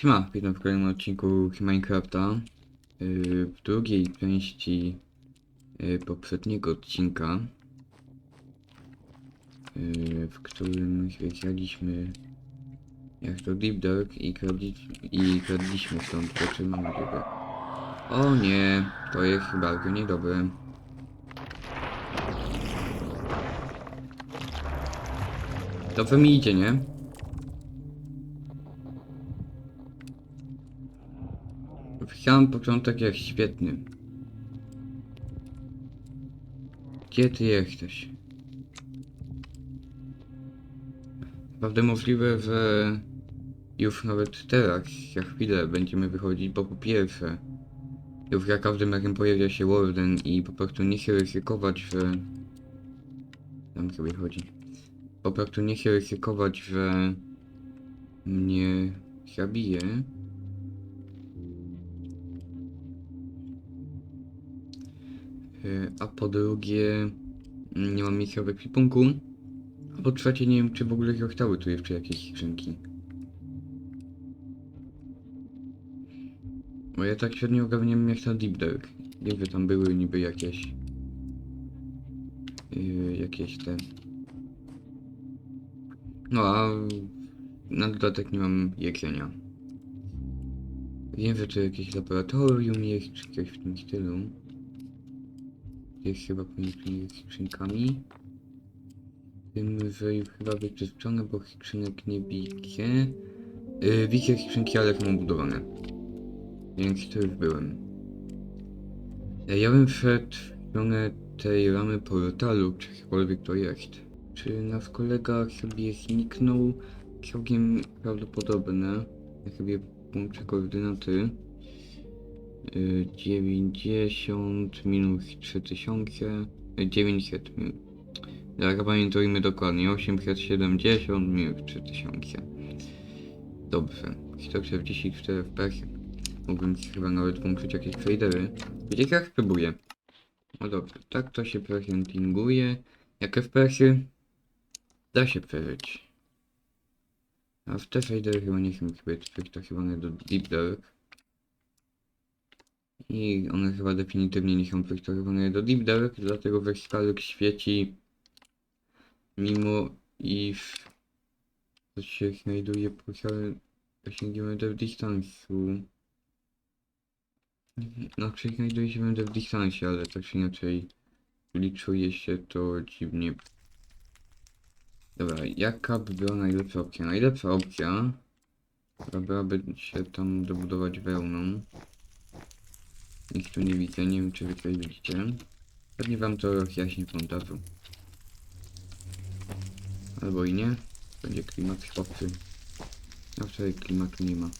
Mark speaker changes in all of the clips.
Speaker 1: Siema, witam w kolejnym odcinku Minecrafta. Yy, W drugiej części yy, poprzedniego odcinka, yy, w którym zwiedzialiśmy jak to Deep Dark i, i kradliśmy stąd rzeczy mam nadzieję. O nie, to jest bardzo niedobre. Dobrze mi idzie, nie? Sam początek jest świetny. Gdzie ty jesteś? Naprawdę możliwe, że już nawet teraz, za chwilę będziemy wychodzić, bo po pierwsze, już za każdym razem pojawia się Warden i po prostu nie chcę ryzykować, że... Tam sobie chodzi. Po prostu nie chcę ryzykować, że mnie zabije. A po drugie, mm, nie mam miejsca w ekwipunku. A po trzecie, nie wiem, czy w ogóle zostały tu jeszcze jakieś skrzynki. Bo ja tak średnio ogarniam miasta Deep Dark. Że tam były niby jakieś... Yy, jakieś te... No a na dodatek nie mam jedzenia. Wiem, że to jakieś laboratorium jest, czy coś w tym stylu. Jest chyba pomiędzy skrzynkami. Tym, że już chyba wyczyszczone, bo skrzynek nie widzę. Yy, widzę skrzynki, ale są budowane. Więc to już byłem. E, Ja bym wszedł w stronę tej ramy portalu, czy cokolwiek to jest. Czy nasz kolega sobie zniknął? Całkiem prawdopodobne. Ja sobie połączę koordynaty. Y, 90 minus 3000 y, 900 minus jak pamiętajmy dokładnie 870 minus 3000 dobrze 144 FPS mógłbym chyba nawet włączyć jakieś tradery. Wiecie jak spróbuję? No dobrze tak to się prezentinguje. Jak FPS-y da się przeżyć. A w te tradery chyba nie są zbyt przystosowane do Deep Dark i one chyba definitywnie nie są przystosowane do Deep Dark, dlatego że Skalek świeci mimo iż to się znajduje poza zasięgiem w dystansu. Znaczy znajduje się w dystansie, ale tak czy inaczej liczuje się to dziwnie. Dobra, jaka by była najlepsza opcja? Najlepsza opcja to byłaby się tam dobudować wełną. Nikt tu nie widzę, nie wiem czy wy tutaj widzicie. Pewnie wam to w montażu. Albo i nie. Będzie klimat chłopcy. No wczoraj klimatu nie ma.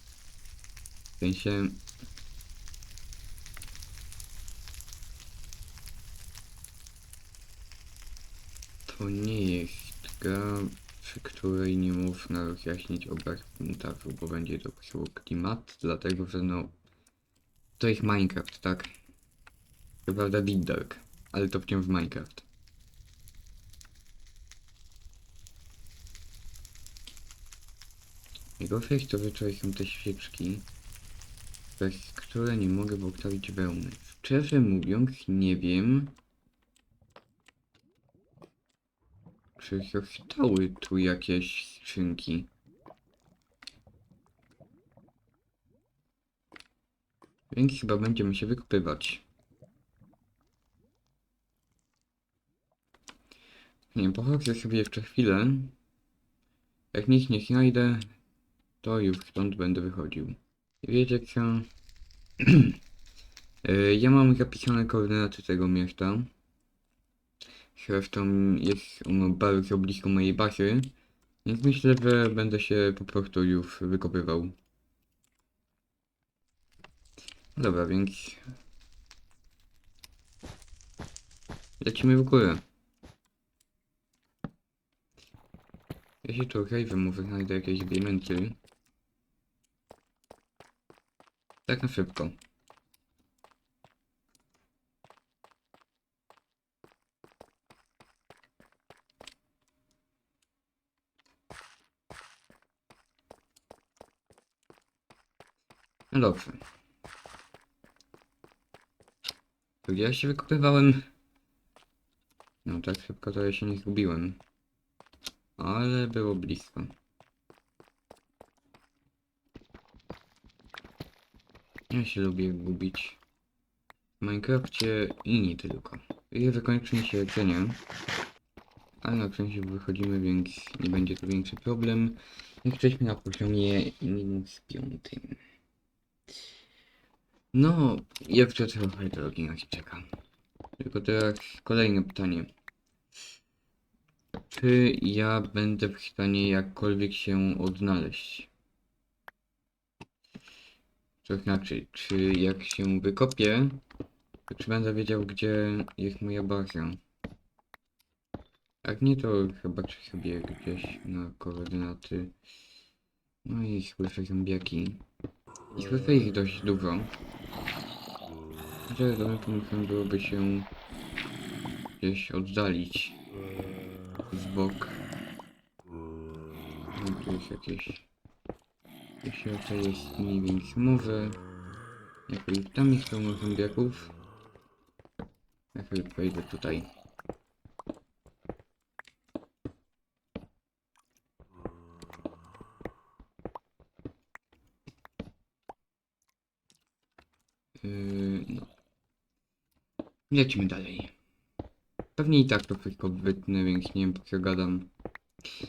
Speaker 1: W sensie... To nie jest gra, przy której nie można rozjaśnić obraz montażu, bo będzie to musiało klimat, dlatego że no... To jest Minecraft, tak? To prawda Deep Dark, ale to wciąż Minecraft. Najgorsze jest to, tutaj są te świeczki, bez które nie mogę postawić wełny. Szczerze mówiąc, nie wiem, czy zostały tu jakieś skrzynki. Więc chyba będziemy się wykupywać. Nie, pochodzę sobie jeszcze chwilę. Jak nic nie znajdę, to już stąd będę wychodził. Wiecie co? E, ja mam zapisane koordynaty tego miasta. Zresztą jest ono bardzo blisko mojej bazy. Więc myślę, że będę się po prostu już wykopywał. Dobra, więc... Lecimy w górę. Jeśli to okej, może znajdę jakieś diamenty. Tak na szybko. No dobrze. To gdzie ja się wykopywałem? No tak szybko to ja się nie zgubiłem. Ale było blisko. Ja się lubię gubić. W Minecrafcie i nie tylko. I wykończy mi się jedzenie. Ale na szczęście wychodzimy, więc nie będzie to większy problem. Jesteśmy na poziomie minus piątym. No, jeszcze trochę drogi nas czeka. Tylko teraz kolejne pytanie. Czy ja będę w stanie jakkolwiek się odnaleźć? To znaczy, czy jak się wykopię, to czy będę wiedział, gdzie jest moja baza? Jak nie, to chyba sobie gdzieś na koordynaty. No i słyszę zombiaki. Słyszę ich dość dużo. Chociaż dobrym pomysłem byłoby się gdzieś oddalić z bok. No tu jest jakieś... Jeśli to jest mniej więc może... Jakoś tam jest pełno zombiaków. Ja sobie tutaj. No. Lecimy dalej. Pewnie i tak to wszystko wytnę, więc nie wiem po co gadam.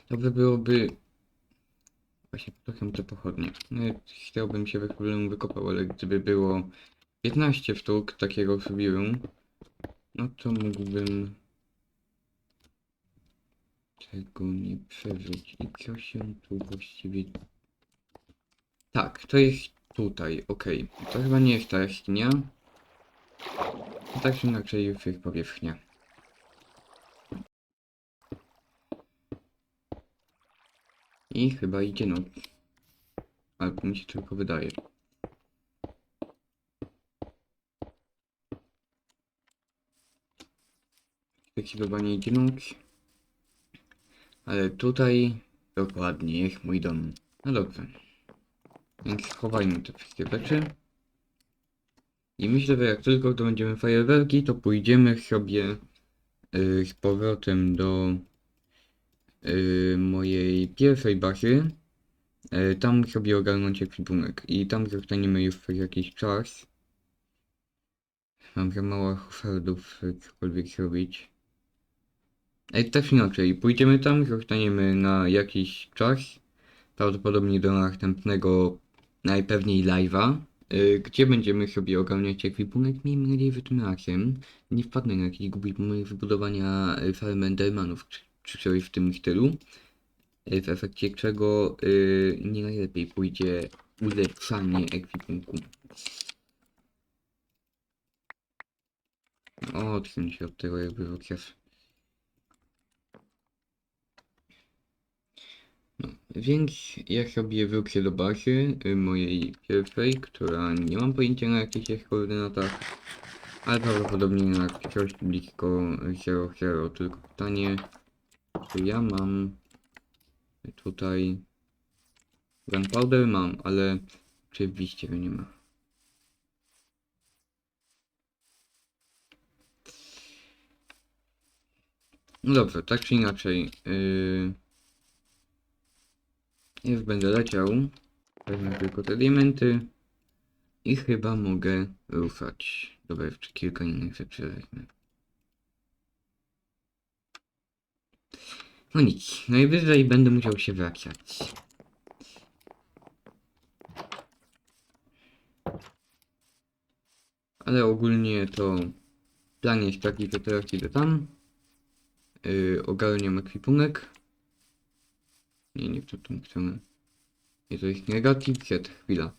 Speaker 1: Dobrze byłoby... Właśnie trochę te pochodnie. No, chciałbym się bez problemu wykopał, ale gdyby było 15 sztuk takiego subiru, no to mógłbym tego nie przeżyć. I co się tu właściwie... Tak, to jest tutaj, okej. To chyba nie jest ta jaskinia. Tak czy inaczej już jest powierzchnia. I chyba idzie noc. Albo mi się tylko wydaje. Zdecydowanie idzie noc. Ale tutaj dokładnie jest mój dom. No dobrze. Więc schowajmy te wszystkie rzeczy. I myślę, że jak tylko to będziemy fajerwerki, to pójdziemy sobie y, z powrotem do y, mojej pierwszej bazy. Y, tam sobie ogarnąć ekwipunek. I tam zostaniemy już przez jakiś czas. Mam za mało hufardów, żeby cokolwiek zrobić. Ej, też inaczej. Pójdziemy tam, zostaniemy na jakiś czas. Prawdopodobnie do następnego, najpewniej live'a. y, Gdzie będziemy sobie ogarniać ekwipunek, miejmy nadzieję, że tym razem nie wpadnę na jakiś głupi pomysł wybudowania y, farmy Endermanów czy, coś w tym stylu, y, w efekcie czego nie najlepiej pójdzie ulepszanie ekwipunku. Odsuń się od tego jakby chociaż. No, więc ja sobie wrócę do bazy y, mojej pierwszej, która nie mam pojęcia na jakich jest koordynatach, ale prawdopodobnie na coś blisko 00, tylko pytanie, czy ja mam tutaj gunpowder mam, ale oczywiście go nie ma. No dobrze, tak czy inaczej, yy... Już będę leciał. Wezmę tylko te diamenty. I chyba mogę ruszać. Dobra, jeszcze kilka innych rzeczy wezmę. No nic, najwyżej będę musiał się wracać. Ale ogólnie to plan jest taki, że teraz idę tam. Yy, ogarniam ekwipunek. Nie, nie w tą stronę. Nie, to jest negative z, chwila.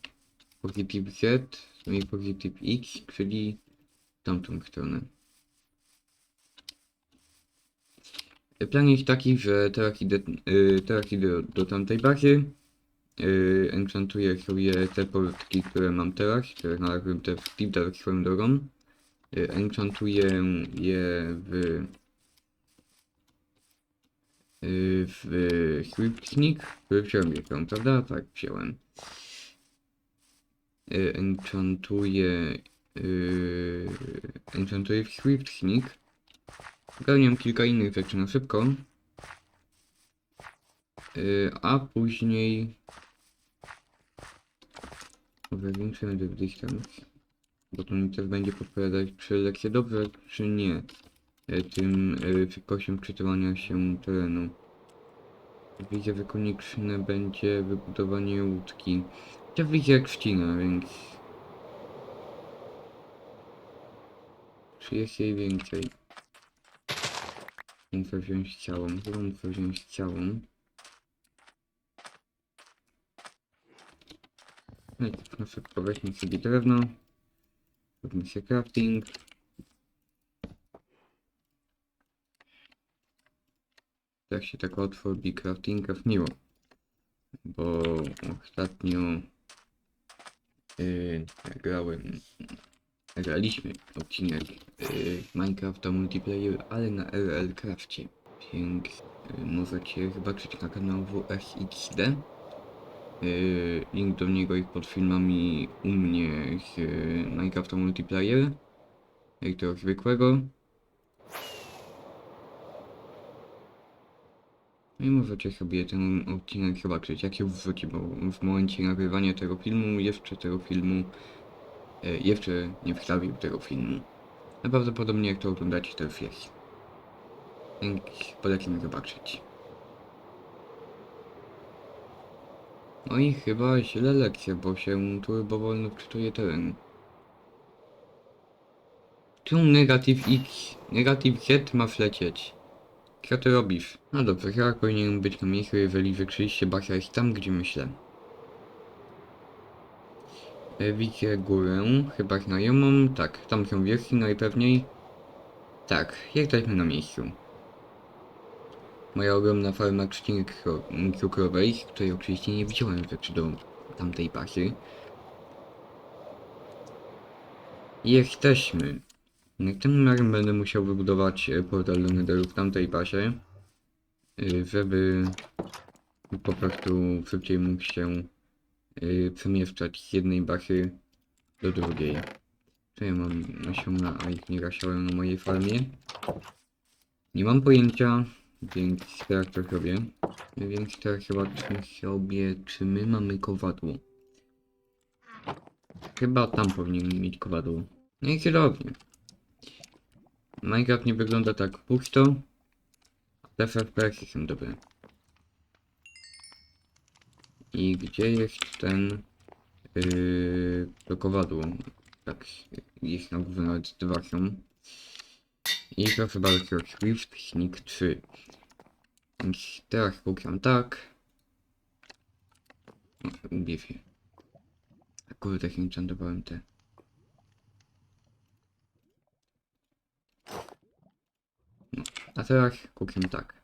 Speaker 1: Positive z, no i positive x, czyli tamtą stronę. Plan jest taki, że teraz idę, y, teraz idę do, do tamtej bazy. Yy, enchantuję sobie te portki, które mam teraz, które znalazłem te w Dark swoją drogą. Yy, enchantuję je w Yy, w Swiftnik, który wziąłem je, prawda? Tak, wziąłem. y, enchantuję yy, enchantuję w Swiftnik. Ogarniam kilka innych rzeczy na szybko. A później więcej gdzieś tam. Bo to mi też będzie podpowiadać, czy lekcje dobrze, czy nie. E, tym e, szybkością czytywania się terenu. Wizja wykoniczna będzie wybudowanie łódki. To wizja Krzcina, więc... Czy jest jej więcej? Muszę wziąć ciałą, chyba muszę wziąć ciałą. No i tak na szybko weźmy sobie drewno. Robimy się crafting. Jak się tak łatwo robi craftingów miło. Bo ostatnio yy, grałem, graliśmy odcinek yy, Minecrafta multiplayer, ale na RL Crafcie. Więc yy, możecie zobaczyć na kanał WSXD. Yy, link do niego i pod filmami u mnie z yy, Minecrafta multiplayer. Jak tego zwykłego. No i możecie sobie ten odcinek zobaczyć, jak się wrzuci, bo w momencie nagrywania tego filmu, jeszcze tego filmu, e, jeszcze nie wstawił tego filmu. Najprawdopodobniej jak to oglądacie, to już jest. Więc polecam zobaczyć. No i chyba źle lekcja, bo się turbo wolno wczytuje teren. Tu negatyw X, negatyw Z ma lecieć. Co ty robisz? No dobrze, chyba powinien być na miejscu, jeżeli rzeczywiście Basia jest tam, gdzie myślę. E, Widzę górę, chyba znajomą. Tak, tam są wieści najpewniej. Tak, jesteśmy na miejscu. Moja ogromna farma trzciny kro- cukrowej, której oczywiście nie wziąłem rzeczy do tamtej pasy. Jesteśmy. Tym razem będę musiał wybudować e, portal do Netheru w tamtej pasie, y, żeby po prostu szybciej mógł się y, przemieszczać z jednej basy do drugiej. Czy ja mam nasiona, a ich nie zasiałem na mojej farmie? Nie mam pojęcia, więc teraz to robię. Więc teraz zobaczmy sobie, czy my mamy kowadło. Chyba tam powinien mieć kowadło. No i cudownie. Minecraft nie wygląda tak pusto. Te FPS są dobre. I gdzie jest ten yy? Tak, jest na górze nawet dwa są. I proszę bardzo, Swift Sneak 3. Więc teraz klikam tak. Ubiję się. Kurde, jak enchantowałem te. A teraz kupię tak.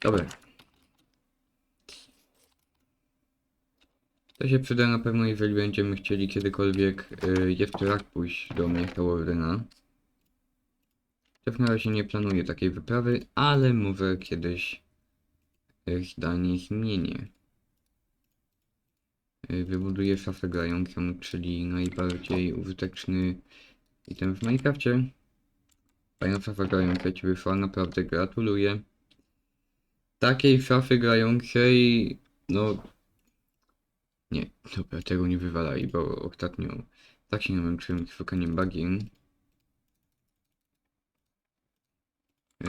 Speaker 1: Dobra. To się przyda na pewno, jeżeli będziemy chcieli kiedykolwiek y, jeszcze raz pójść do mnie Warrena. Tak na razie nie planuję takiej wyprawy, ale może kiedyś y, zdanie zmienię. Y, Wybuduję szafę grającą, czyli najbardziej użyteczny item w Minecrafcie. Fajna szafa grająca ci wyszła, naprawdę gratuluję. Takiej szafy grającej, no... Nie, dobra, tego nie wywalaj, bo ostatnio tak się namęczyłem szukaniem bagien.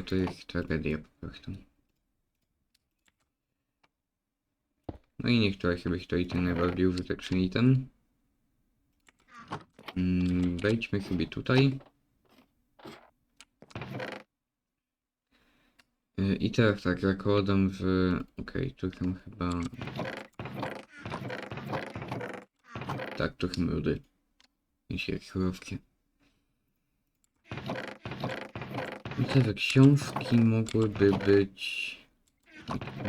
Speaker 1: To jest tragedia po prostu. No i niech to sobie stoi ten najbardziej użyteczny item. Mm, wejdźmy sobie tutaj. Y, I teraz tak, zakładam, że... Okej, tu tam chyba... Tak, trochę mrudy. I się surowkie. Myślę, że książki mogłyby być...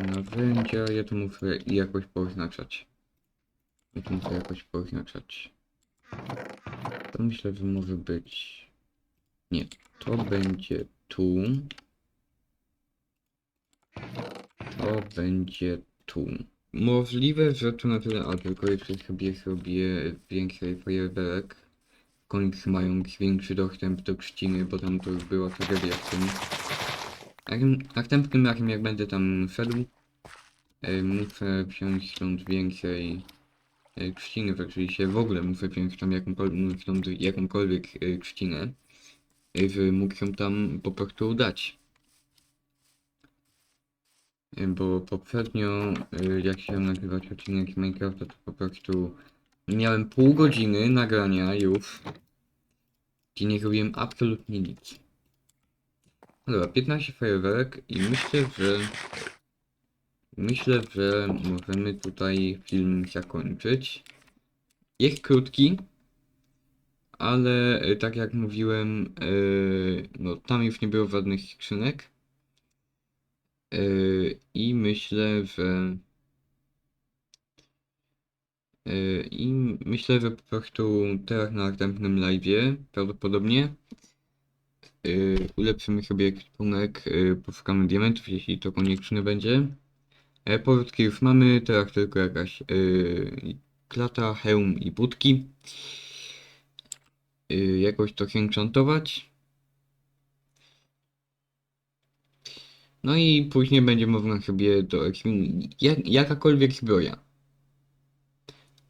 Speaker 1: Narzędzia, ja to muszę jakoś poznaczać. Ja to muszę jakoś poznaczać. To myślę, że może być... Nie, to będzie tu. To będzie tu. Możliwe, że tu na tyle, a tylko jeszcze sobie zrobię więcej fajerwerek. W końcu mając większy dostęp do Krzciny, bo tam to już była tragedia z tym. Następnym razem jak będę tam szedł, muszę wziąć stąd więcej Krzciny, oczywiście w ogóle muszę wziąć tam jakąkolwiek, stąd jakąkolwiek e, Krzcinę, e, żeby mógł ją tam po prostu dać. Bo poprzednio, jak chciałem nagrywać odcinek z Minecrafta, to po prostu miałem pół godziny nagrania już, gdzie nie robiłem absolutnie nic. No Dobra, 15 fajerwerek i myślę, że myślę, że możemy tutaj film zakończyć. Jest krótki, ale e, tak jak mówiłem, e, no tam już nie było żadnych skrzynek. E, I myślę, że i myślę, że po prostu teraz na następnym live'ie prawdopodobnie Yy, ulepszymy sobie ekwipunek, yy, poszukamy diamentów, jeśli to konieczne będzie. E, już mamy, teraz tylko jakaś yy, klata, hełm i budki. Yy, jakoś to enchantować. No i później będzie można sobie do jak, jakakolwiek zbroja.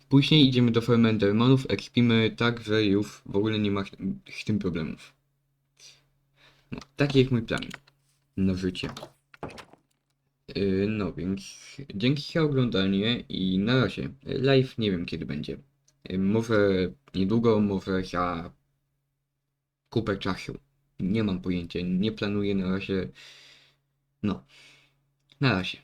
Speaker 1: Później idziemy do farmy Endermanów, ekspimy tak, że już w ogóle nie ma z tym problemów. Taki jest mój plan na życie. Yy, no więc dzięki za oglądanie i na razie. Live nie wiem kiedy będzie. Yy, może niedługo, może za kupę czasu. Nie mam pojęcia, nie planuję na razie. No, na razie.